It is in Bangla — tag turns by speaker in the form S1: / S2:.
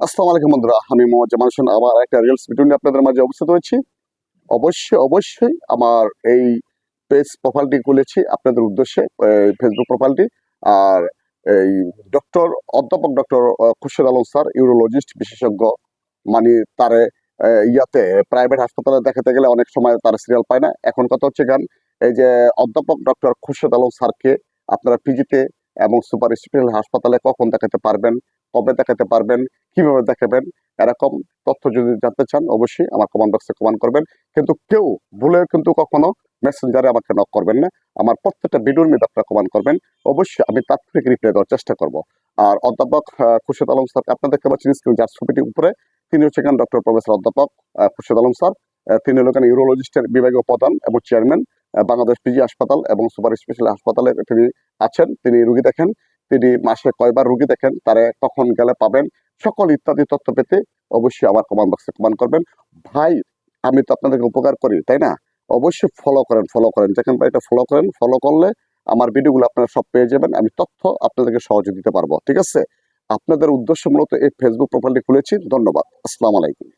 S1: আসসালামু আলাইকুম বন্ধুরা, আমি মোহাম্মদ জামান হোসেন। আবার একটা রিলস ভিডিও নিয়ে আপনাদের মাঝে উপস্থিত হয়েছি। অবশ্যই অবশ্যই আমার এই পেজ প্রোফাইলটি খুলেছি আপনাদের উদ্দেশ্যে ফেসবুক প্রোফাইলটি আর এই ডক্টর অধ্যাপক doctor Khurshed Alam sir urologist বিশেষজ্ঞ মানে তারে ইয়াতে প্রাইভেট হাসপাতালে দেখাতে গেলে অনেক সময় তার সিরিয়াল পায় না। এখন কথা হচ্ছে গান এই যে অধ্যাপক ডক্টর খুরশেদ আলম স্যারকে আপনারা পিজিতে এবং সুপার স্পেশাল হাসপাতালে কখন দেখাতে পারবেন, কবে দেখাতে পারবেন, কীভাবে দেখাবেন, এরকম তথ্য যদি জানতে চান, অবশ্যই আমার কমেন্ট বক্সে কমেন্ট করবেন। কিন্তু কেউ ভুলে কিন্তু কখনো মেসেঞ্জারে আমাকে নক করবেন না। আমার প্রত্যেকটা ভিডিওর মধ্যে আপনারা কমেন্ট করবেন। অবশ্যই আমি তাৎক্ষণিক রিপ্লাই দেওয়ার চেষ্টা করব। আর অধ্যাপক খুরশেদ আলম স্যার আপনারা দেখতে পাচ্ছেন স্ক্রিন যার ছবিটি উপরে। তিনি হচ্ছেন ডক্টর প্রফেসর অধ্যাপক খুরশেদ আলম স্যার। তিনি হলেন ইউরোলজিস্টের বিভাগীয় প্রধান এবং চেয়ারম্যান বাংলাদেশ পিজি হাসপাতাল এবং সুপার স্পেশাল হাসপাতালে তিনি আছেন, তিনি রুগী দেখেন, তিনি মাসে কয়বার রুগী দেখেন, তারে কখন গেলে পাবেন, সকল ইত্যাদি তথ্য পেতে অবশ্যই আমার কমেন্ট বক্সে কমেন্ট করবেন। ভাই, আমি তো আপনাদেরকে উপকার করি, তাই না? অবশ্যই ফলো করেন ফলো করেন। যেখান পাই এটা ফলো করেন ফলো করলে আমার ভিডিওগুলো আপনারা সব পেয়ে যাবেন, আমি তথ্য আপনাদেরকে সহজে দিতে পারব, ঠিক আছে? আপনাদের উদ্দেশ্য মূলত এই ফেসবুক প্রোফাইলটি খুলেছি, ধন্যবাদ, আসসালামু আলাইকুম।